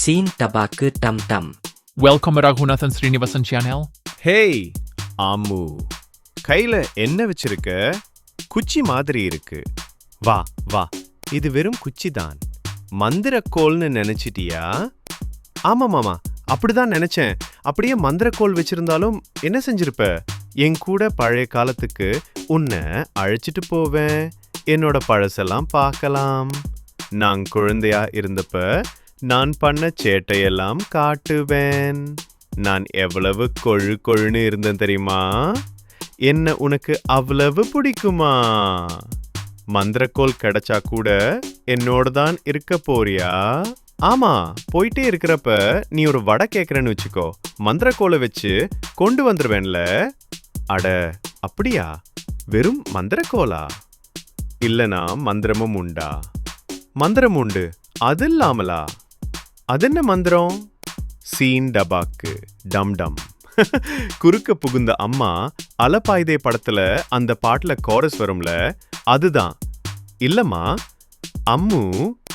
Scene டபாக்கு டம் டம் Welcome Raghunathan Srinivasan channel. Hey Aamu கையில என்ன வச்சிருக்க? குச்சி மாதிரி இருக்கு. வா வா. இது வெறும் குச்சி தான் மந்திரக்கோல்னு நினைச்சிட்டியா? ஆமா மாமா அப்படிதான் நினைச்சேன். அப்படியே மந்திரக்கோல் வச்சிருந்தாலும் என்ன செஞ்சிருப்ப? என் கூட பழைய காலத்துக்கு உன்னை அழைச்சிட்டு போவேன். என்னோட பழசெல்லாம் பார்க்கலாம். நான் குழந்தையா இருந்தப்ப நான் பண்ண சேட்டையெல்லாம் காட்டுவேன். நான் எவ்வளவு கொழு கொழுன்னு இருந்தேன் தெரியுமா? என்ன உனக்கு அவ்வளவு பிடிக்குமா? மந்திரக்கோல் கிடைச்சா கூட என்னோட தான் இருக்க போறியா? ஆமா போயிட்டே இருக்கிறப்ப நீ ஒரு வடை கேட்குறேன்னு வச்சுக்கோ. மந்திரக்கோலை வச்சு கொண்டு வந்துருவேன்ல. அட அப்படியா? வெறும் மந்திரக்கோலா இல்லனா மந்திரமும் உண்டா? மந்திரம் உண்டு அது இல்லாமலா? அது என்ன மந்திரம்? சீன் டபாக்கு டம் டம். குறுக்க புகுந்த அம்மா அலப்பாய்தே படத்துல அந்த பாட்டுல கோரஸ் வரும்ல அதுதான். இல்லம்மா அம்மு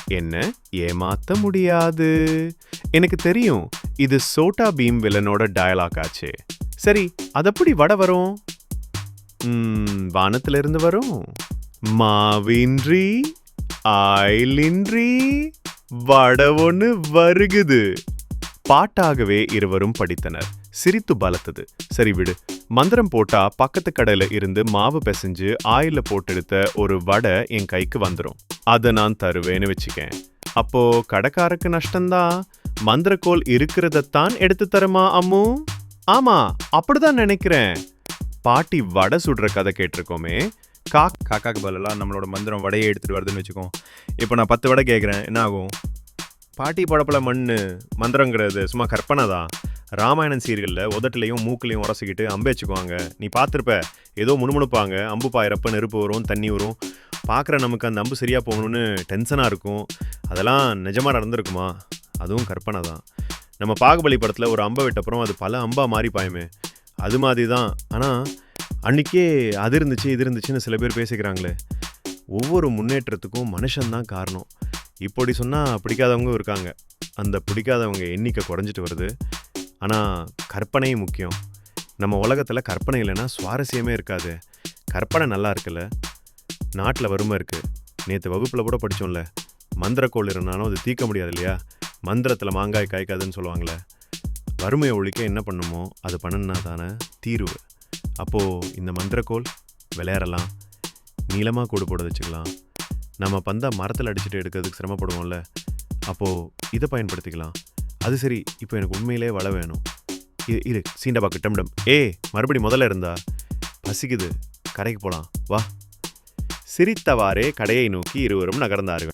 என்ன ஏமாத்த முடியாது. எனக்கு தெரியும் இது சோட்டா பீம் வில்லனோட டயலாக் ஆச்சு. சரி அதப்படி வடை வரும்? ம், வானத்துல இருந்து வரும். மாவின்றி ஆயிலின்றி வடை ஒன்று வருகுது. பாட்டாகவே இருவரும் படித்தனர். சிரித்து பலத்தது. சரி விடு. மந்திரம் போட்டா பக்கத்து கடையில இருந்து மாவு பிசைஞ்சு ஆயில போட்டெடுத்த ஒரு வடை என் கைக்கு வந்துடும் அதை நான் தருவேன்னு வச்சுக்கேன். அப்போ கடைக்காரருக்கு நஷ்டம்தான் மந்திரக்கோல் இருக்கிறதத்தான் எடுத்து தருமா அம்மு? ஆமா அப்படிதான் நினைக்கிறேன். பாட்டி வடை சுடுற கதை கேட்டிருக்கோமே. கா காக்காக்கு பதிலாக நம்மளோட மந்திரம் வடையை எடுத்துகிட்டு வருதுன்னு வச்சுக்கோம் இப்போ நான் பத்து வடை கேட்குறேன் என்ன ஆகும் பாட்டி படப்பில் மண் மந்திரங்கிறது சும்மா கற்பனை தான். ராமாயணம் சீர்களில் உதட்டுலையும் மூக்கிலையும் உரசிக்கிட்டு அம்பு வச்சுக்குவாங்க. நீ பார்த்துருப்ப ஏதோ முணுமுணுப்பாங்க. அம்பு பாயிறப்ப நெருப்பு வரும் தண்ணி வரும். பார்க்குற நமக்கு அந்த அம்பு சரியாக போகணும்னு டென்ஷனாக இருக்கும். அதெல்லாம் நிஜமாக நடந்திருக்குமா? அதுவும் கற்பனை தான். நம்ம பாகுபலி படத்தில் ஒரு அம்பை விட்டப்புறம் அது பல அம்பாக மாறி பாயுமே. அது மாதிரி தான். ஆனால் அன்னைக்கே அது இருந்துச்சு இது இருந்துச்சுன்னு சில பேர் பேசிக்கிறாங்களே. ஒவ்வொரு முன்னேற்றத்துக்கும் மனுஷன்தான் காரணம். இப்படி சொன்னால் பிடிக்காதவங்க இருக்காங்க. அந்த பிடிக்காதவங்க எண்ணிக்கை குறைஞ்சிட்டு வருது. ஆனால் கற்பனை முக்கியம். நம்ம உலகத்தில் கற்பனை இல்லைன்னா சுவாரஸ்யமே இருக்காது. கற்பனை நல்லா இருக்குல்ல? நாட்டில் வறுமை இருக்குது நேற்று வகுப்பில் கூட படித்தோம்ல மந்திரக்கோள் இருந்தாலும் அது தீர்க்க முடியாது இல்லையா? மந்திரத்தில் மாங்காய் காய்க்காதுன்னு சொல்லுவாங்களே. வறுமையை ஒழிக்க என்ன பண்ணுமோ அது பண்ணுனா தானே தீர்வு. அப்போது இந்த மந்திரக்கோள் விளையாடலாம் நீளமாக கூடு போட வச்சுக்கலாம். நம்ம பந்தா மரத்தில் அடிச்சுட்டு எடுக்கிறதுக்கு சிரமப்படுவோம்ல அப்போது இதை பயன்படுத்திக்கலாம். அது சரி இப்போ எனக்கு உண்மையிலே வள வேணும். இது இரு சீண்டபா டம்டம் ஏ மறுபடி முதல்ல இருந்தா. பசிக்குது கடைக்கு போகலாம் வா. சிரித்தவாறே கடையை நோக்கி இருவரும் நகர்ந்தார்கள்.